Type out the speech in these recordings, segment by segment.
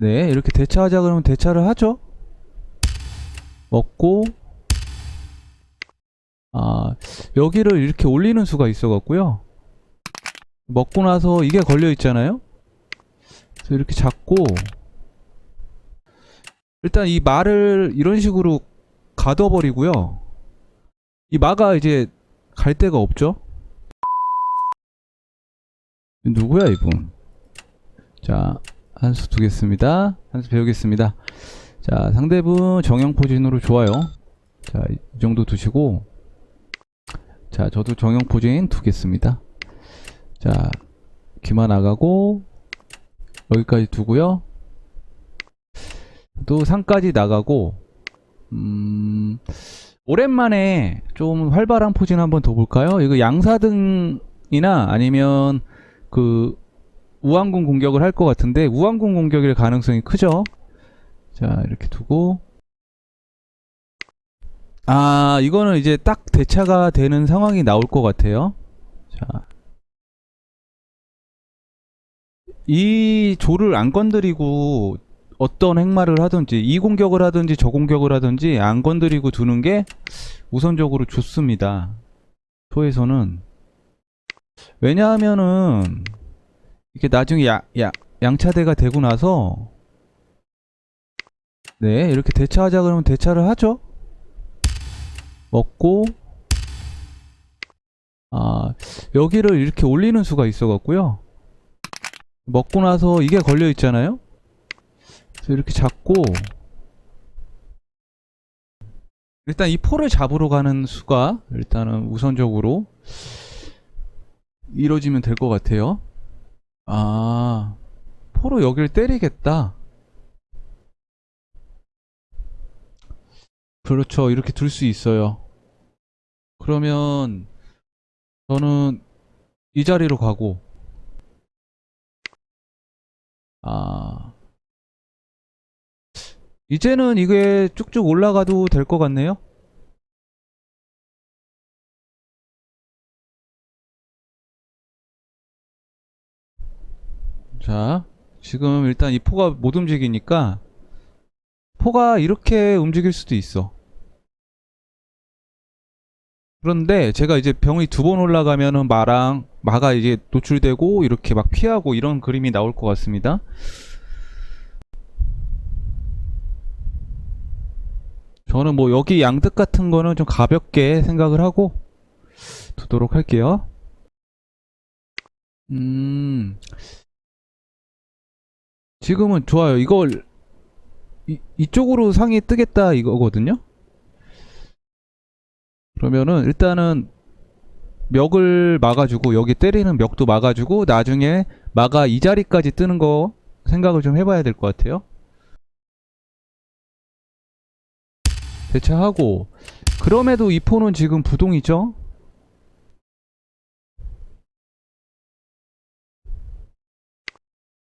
네, 이렇게 대차하자 그러면 대차를 하죠. 먹고, 아, 여기를 이렇게 올리는 수가 있어 갖고요. 먹고 나서 이게 걸려 있잖아요. 그래서 이렇게 잡고, 일단 이 말을 이런 식으로 가둬 버리고요. 이 마가 이제 갈 데가 없죠. 누구야 이분? 자, 한 수 두겠습니다. 한 수 배우겠습니다. 자, 상대분 정형 포진으로 좋아요. 자, 이 정도 두시고, 자, 저도 정형 포진 두겠습니다. 자, 귀만 나가고, 여기까지 두고요. 또 상까지 나가고, 음, 오랜만에 좀 활발한 포진 한번 더 볼까요? 이거 양사등이나 아니면 그 우왕군 공격을 할 것 같은데 우왕군 공격일 가능성이 크죠. 자 이렇게 두고 아 이거는 이제 딱 대차가 되는 상황이 나올 것 같아요. 자 이 조를 안 건드리고 어떤 행마를 하든지 이 공격을 하든지 저 공격을 하든지 안 건드리고 두는 게 우선적으로 좋습니다. 소에서는 왜냐하면은 이게 나중에 야, 야, 양차대가 되고 나서 네 이렇게 대차하자 그러면 대차를 하죠. 먹고 아 여기를 이렇게 올리는 수가 있어 갖고요. 먹고 나서 이게 걸려 있잖아요. 그래서 이렇게 잡고 일단 이 포를 잡으러 가는 수가 일단은 우선적으로 이루어지면 될 것 같아요. 아, 포로 여길 때리겠다. 그렇죠. 이렇게 둘 수 있어요. 그러면 저는 이 자리로 가고 아 이제는 이게 쭉쭉 올라가도 될 것 같네요. 자, 지금 일단 이 포가 못 움직이니까 포가 이렇게 움직일 수도 있어. 그런데 제가 이제 병이 두 번 올라가면은 마랑 마가 이제 노출되고 이렇게 막 피하고 이런 그림이 나올 것 같습니다. 저는 뭐 여기 양득 같은 거는 좀 가볍게 생각을 하고 두도록 할게요. 음, 지금은 좋아요. 이걸 이, 이쪽으로 상이 뜨겠다 이거거든요. 그러면은 일단은 멱을 막아주고 여기 때리는 멱도 막아주고 나중에 마가 이 자리까지 뜨는 거 생각을 좀 해봐야 될 것 같아요. 대체하고 그럼에도 이 포는 지금 부동이죠.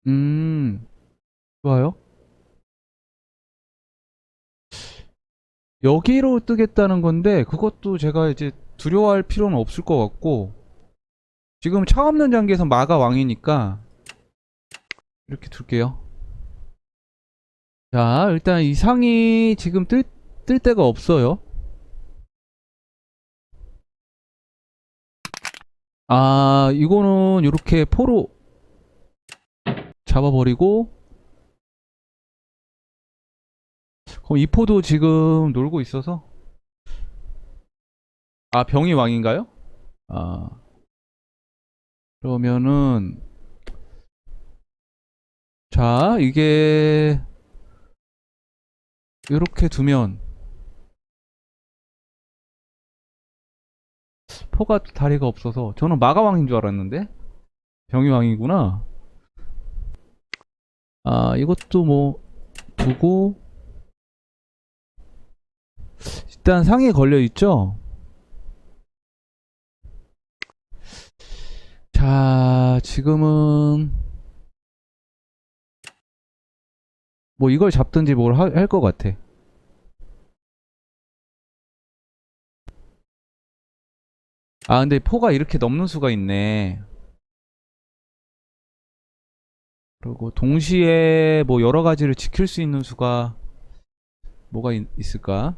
음, 좋아요. 여기로 뜨겠다는 건데 그것도 제가 이제 두려워할 필요는 없을 것 같고 지금 차 없는 장기에서 마가 왕이니까 이렇게 둘게요. 자, 일단 이 상이 지금 뜰, 뜰 데가 없어요. 아, 이거는 이렇게 포로 잡아버리고 그럼 이 포도 지금 놀고 있어서? 아 병이 왕인가요? 아. 그러면은 자 이게 이렇게 두면 포가 다리가 없어서 저는 마가왕인 줄 알았는데 병이 왕이구나. 아 이것도 뭐 두고 일단 상에 걸려 있죠. 자, 지금은 뭐 이걸 잡든지 뭘 할 것 같아. 아, 근데 포가 이렇게 넘는 수가 있네. 그리고 동시에 뭐 여러 가지를 지킬 수 있는 수가 뭐가 있, 있을까?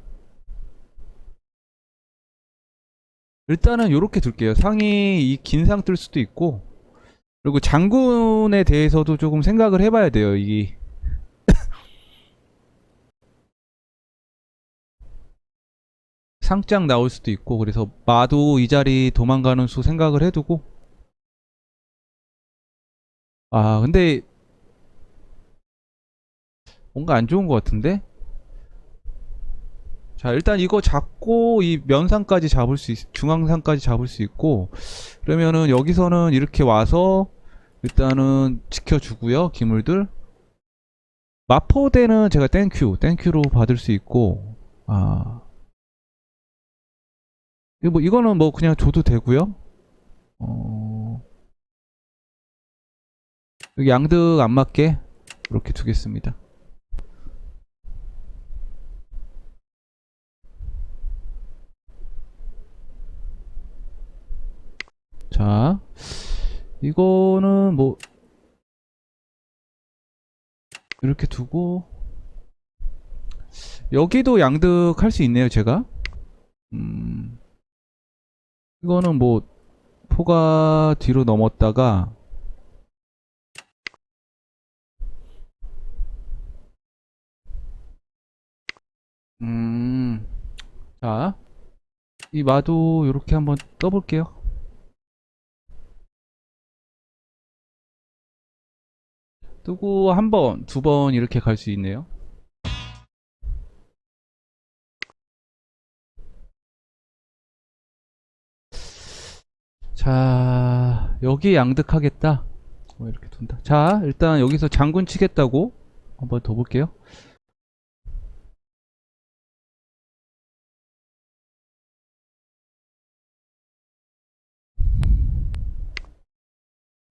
일단은 요렇게 둘게요. 상이 이긴 상 뜰 수도 있고 그리고 장군에 대해서도 조금 생각을 해봐야 돼요. 이 상장 나올 수도 있고 그래서 마도 이 자리 도망가는 수 생각을 해두고 아 근데 뭔가 안 좋은 것 같은데 자 일단 이거 잡고 이 면상까지 잡을 수 있, 중앙상까지 잡을 수 있고 그러면은 여기서는 이렇게 와서 일단은 지켜주고요 기물들 마포대는 제가 땡큐 땡큐로 받을 수 있고 아 이거 뭐 이거는 뭐 그냥 줘도 되고요. 어 양득 안 맞게 이렇게 두겠습니다. 자, 이거는 뭐 이렇게 두고 여기도 양득 할 수 있네요, 제가. 음. 이거는 뭐 포가 뒤로 넘었다가 음, 자, 이 마도 이렇게 한번 떠볼게요. 뜨고 한 번, 두 번 이렇게 갈 수 있네요. 자, 여기 양득하겠다. 뭐 이렇게 둔다. 자, 일단 여기서 장군 치겠다고 한번 더 볼게요.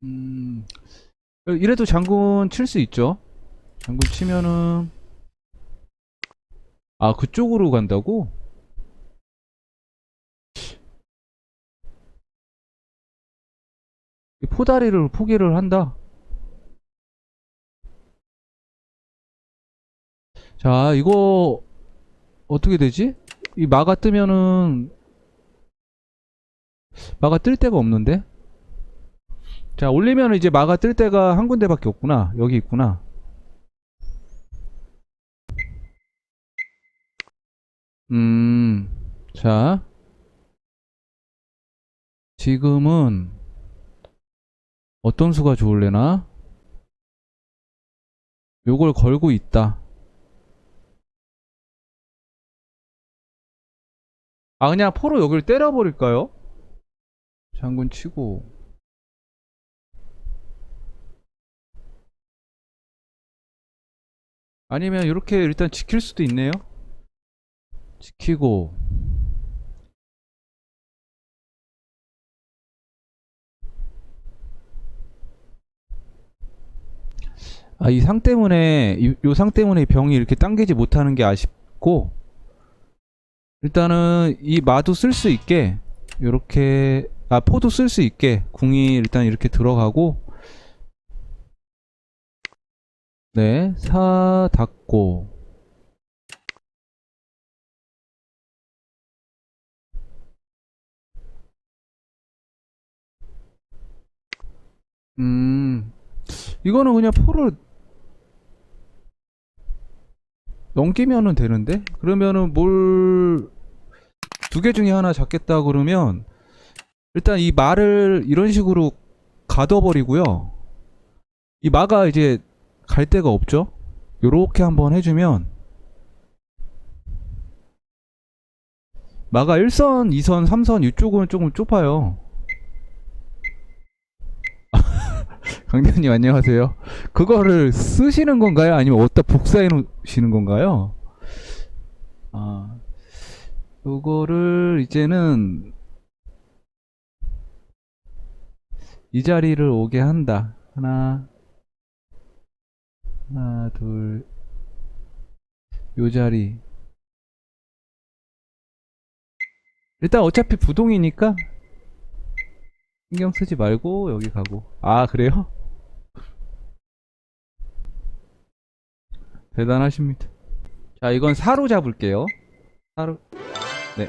음, 이래도 장군 칠 수 있죠. 장군 치면은, 아, 그쪽으로 간다고? 이 포다리를 포기를 한다. 자, 이거 어떻게 되지? 이 마가 뜨면은 마가 뜰 데가 없는데? 자, 올리면 이제 마가 뜰 데가 한 군데밖에 없구나. 여기 있구나. 음, 자. 지금은 어떤 수가 좋을래나? 요걸 걸고 있다. 아, 그냥 포로 여기를 때려버릴까요? 장군 치고. 아니면 이렇게 일단 지킬 수도 있네요. 지키고. 아, 이 상 때문에, 요상 때문에 병이 이렇게 당기지 못하는 게 아쉽고, 일단은 이 마도 쓸 수 있게, 요렇게, 아, 포도 쓸 수 있게, 궁이 일단 이렇게 들어가고, 네, 사, 닫고, 음, 이거는 그냥 포를 넘기면은 되는데? 그러면은 뭘 두 개 중에 하나 잡겠다 그러면 일단 이 말을 이런 식으로 가둬버리고요. 이 마가 이제 갈 데가 없죠? 요렇게 한번 해주면 마가 1선, 2선, 3선 이쪽은 조금 좁아요. 강대님 안녕하세요. 그거를 쓰시는 건가요? 아니면 어디다 복사해 놓으시는 건가요? 아, 요거를 이제는 이 자리를 오게 한다. 하나, 하나 둘 요 자리. 일단 어차피 부동이니까 신경 쓰지 말고 여기 가고. 아 그래요? 대단하십니다. 자 이건 사로 잡을게요. 사로. 네.